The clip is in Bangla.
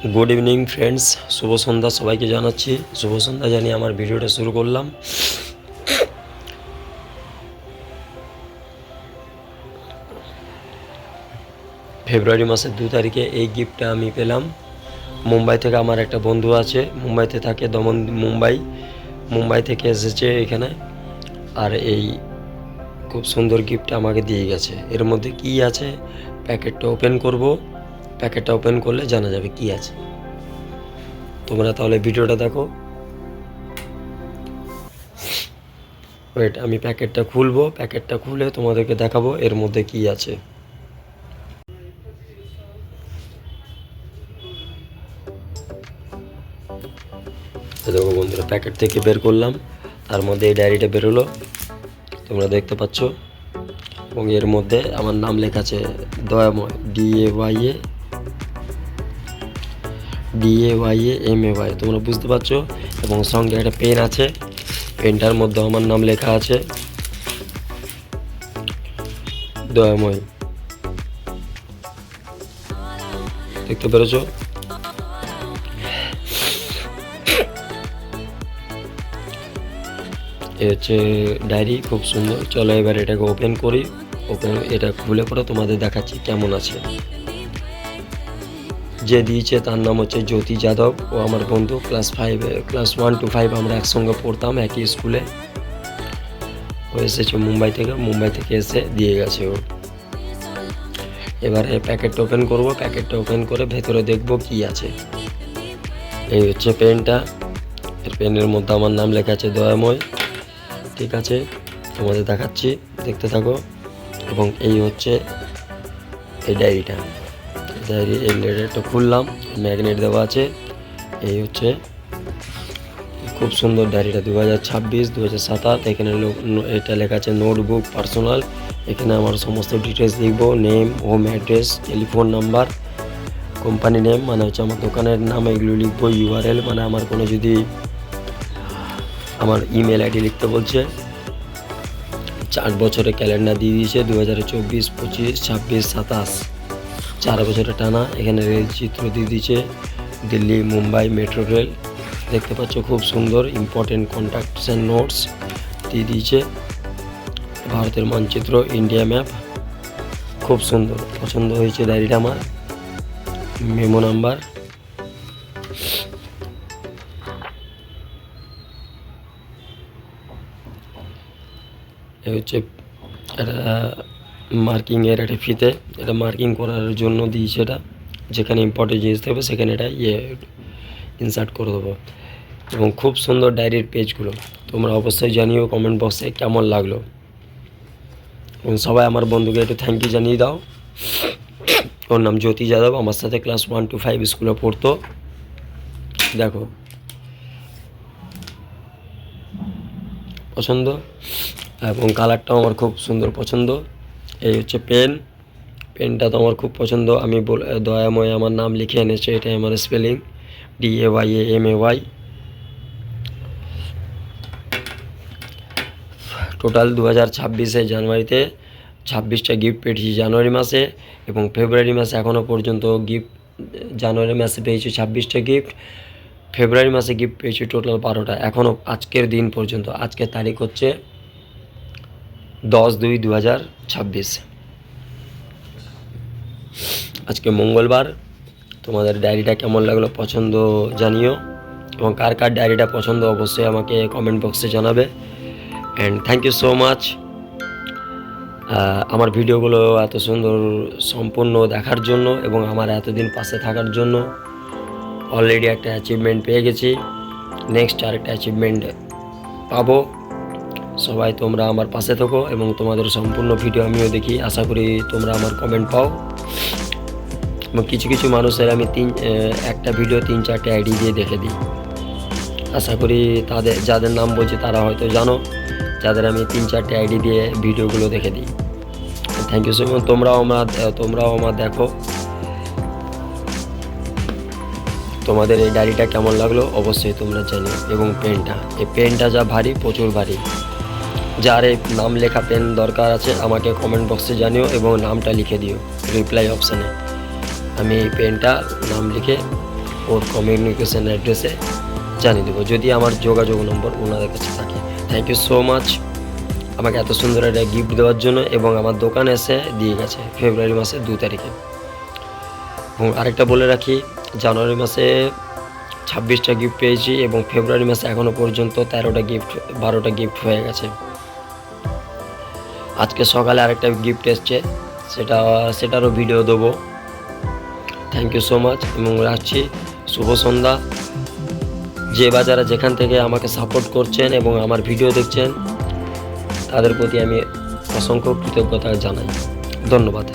গুড ইভিনিং ফ্রেন্ডস শুভ সন্ধ্যা সবাইকে জানাচ্ছি। শুভ সন্ধ্যা জানিয়ে আমার ভিডিওটা শুরু করলাম। ফেব্রুয়ারি মাসের দু তারিখে এই গিফটটা আমি পেলাম। মুম্বাই থেকে আমার একটা বন্ধু আছে। মুম্বাইতে থাকে দমন, মুম্বাই। মুম্বাই থেকে এসেছে এখানে। আর এই খুব সুন্দর গিফট আমাকে দিয়ে গেছে। এর মধ্যে কি আছে? প্যাকেটটা ওপেন করব। প্যাকেটটা ওপেন করলে জানা যাবে কি আছে। তোমরা তাহলে ভিডিওটা দেখো। ওয়েট আমি প্যাকেটটা খুলবো। প্যাকেটটা খুলে তোমাদেরকে দেখাবো এর মধ্যে কি আছে। দেখো বন্ধুরা, প্যাকেট থেকে বের করলাম। তার মধ্যে এই ডায়েরিটা বেরোলো তোমরা দেখতে পাচ্ছ। এবং এর মধ্যে আমার নাম লেখা আছে Dayamoy D A Y A D A Y A M A Y তোমরা বুঝতে পারছ? এবং সঙ্গে একটা পেন আছে। পেনটার মধ্যে আমার নাম লেখা আছে। দয়াময়। দেখতে পেরেছ? এ হচ্ছে ডায়েরি, খুব সুন্দর। চলো এবার এটাকে ওপেন করি। ওপেন এটা খুলে পরে তোমাদের দেখাচ্ছি কেমন আছে। যে দিয়েছে তার নাম হচ্ছে জ্যোতি যাদব। ও আমার বন্ধু ক্লাস ফাইভে ক্লাস ওয়ান টু ফাইভ আমরা একসঙ্গে পড়তাম, একই স্কুলে ও এসেছে মুম্বাই থেকে মুম্বাই থেকে এসে দিয়ে গেছে ও। এবারে প্যাকেটটা ওপেন করব প্যাকেটটা ওপেন করে ভেতরে দেখব কি আছে। এই হচ্ছে পেনটা। এর পেনের মধ্যে আমার নাম লেখা আছে, দয়াময়। ঠিক আছে, তোমাদের দেখাচ্ছি, দেখতে থাকো। এবং এই হচ্ছে এই ডায়েরিটা ডায়েরি এই লেটারটা খুললাম, ম্যাগনেট দেওয়া আছে। এই হচ্ছে খুব সুন্দর ডায়েরিটা দু হাজার ছাব্বিশ দু হাজার সাতাশ। এখানে এটা লেখা আছে নোটবুক, পার্সোনাল। এখানে আমার সমস্ত ডিটেলস লিখব, name, home address, telephone number, company name মানে হচ্ছে আমার দোকানের নাম, এগুলো লিখব ইউআরএল মানে আমার কোনো যদি আমার ইমেল আইডি লিখতে বলছে। চার বছরের ক্যালেন্ডার দিয়ে দিয়েছে দু হাজার চব্বিশ, পঁচিশ, ছাব্বিশ, সাতাশ। চার বছরের টানা এখানে রেল চিত্র দিয়ে দিয়েছে। Delhi, Mumbai, metro rail. দেখতে পাচ্ছ খুব সুন্দর ইম্পর্টেন্ট কন্ট্যাক্টস অ্যান্ড নোটস দিয়ে দিয়েছে। ভারতের মানচিত্র ইন্ডিয়া ম্যাপ খুব সুন্দর। পছন্দ হয়েছে ডায়েরিটা আমার। Memo number. এ হচ্ছে একটা মার্কিংয়ের একটা ফিতে এটা মার্কিং করার জন্য দিয়েছে এটা। যেখানে ইম্পর্টেন্ট জিনিস থাকবে সেখানে এটা ইয়ে ইনসার্ট করে দেবো। এবং খুব সুন্দর ডায়েরির পেজগুলো তোমরা অবশ্যই জানিও কমেন্ট বক্সে কেমন লাগল। এবং সবাই আমার বন্ধুকে একটু থ্যাংক ইউ জানিয়ে দাও। ওর নাম জ্যোতি যাদব, আমার সাথে ক্লাস ওয়ান টু ফাইভ স্কুলে পড়তো। দেখো। পছন্দ? এবং কালারটাও আমার খুব সুন্দর পছন্দ। এই হচ্ছে পেন। পেনটা তো আমার খুব পছন্দ। আমি বল দয়াময় আমার নাম লিখে এনেছে। এটাই আমার spelling D A Y A M A Y total দু হাজার ছাব্বিশে জানুয়ারিতে ছাব্বিশটা গিফট পেয়েছি জানুয়ারি মাসে এবং ফেব্রুয়ারি মাসে এখনও পর্যন্ত গিফট জানুয়ারি মাসে পেয়েছি ছাব্বিশটা গিফট ফেব্রুয়ারি মাসে গিফট পেয়েছি টোটাল বারোটা। এখনও আজকের দিন পর্যন্ত। আজকের তারিখ হচ্ছে দশ দুই দু হাজার ছাব্বিশ। আজকে মঙ্গলবার, তোমাদের ডায়েরিটা কেমন লাগল পছন্দ জানিও, এবং কার কার ডায়েরিটা পছন্দ অবশ্যই আমাকে কমেন্ট বক্সে জানাবে। And thank you so much আমার ভিডিওগুলো এত সুন্দর সম্পূর্ণ দেখার জন্য এবং আমার এতদিন পাশে থাকার জন্য অলরেডি একটা অ্যাচিভমেন্ট পেয়ে গেছি। নেক্সট আরেকটা অ্যাচিভমেন্ট পাবো। সবাই তোমরা আমার পাশে থাকো এবং তোমাদের সম্পূর্ণ ভিডিও আমিও দেখি। আশা করি তোমরা আমার কমেন্ট পাও। এবং কিছু কিছু মানুষের আমি তিন একটা ভিডিও তিন চারটে আইডি দিয়ে দেখে দিই। আশা করি তাদের, যাদের নাম বলছি তারা হয়তো জানো। যাদের আমি তিন চারটে আইডি দিয়ে ভিডিওগুলো দেখে দিই। থ্যাংক ইউ সো মাচ তোমরাও আমার তোমরাও আমার দেখো। তোমাদের এই ডায়েরিটা কেমন লাগল? অবশ্যই তোমরা জানিও। এবং পেনটা এই পেনটা যা ভারী, প্রচুর ভারী। যার নাম লেখা পেন দরকার আছে, আমাকে কমেন্ট বক্সে জানিও এবং নামটা লিখে দিও রিপ্লাই অপশানে আমি এই পেনটা নাম লিখে ওর কমিউনিকেশান অ্যাড্রেসে জানিয়ে দেবো। যদি আমার যোগাযোগ নম্বর ওনাদের কাছে থাকে। থ্যাংক ইউ সো মাচ আমাকে এত সুন্দর একটা গিফট দেওয়ার জন্য এবং আমার দোকানে এসে দিয়ে গেছে ফেব্রুয়ারি মাসের দু তারিখে। এবং আরেকটা বলে রাখি জানুয়ারি মাসে ছাব্বিশটা গিফট পেয়েছি এবং ফেব্রুয়ারি মাসে এখনও পর্যন্ত তেরোটা গিফট বারোটা গিফট হয়ে গেছে। আজকে সকালে আরেকটা গিফট এসছে। সেটা, সেটারও ভিডিও দেবো। থ্যাংক ইউ সো মাচ এবং রাখছি। শুভ সন্ধ্যা। যে বাজারা যেখান থেকে আমাকে সাপোর্ট করছেন এবং আমার ভিডিও দেখছেন, তাদের প্রতি আমি অসংখ্য কৃতজ্ঞতা জানাই। ধন্যবাদ।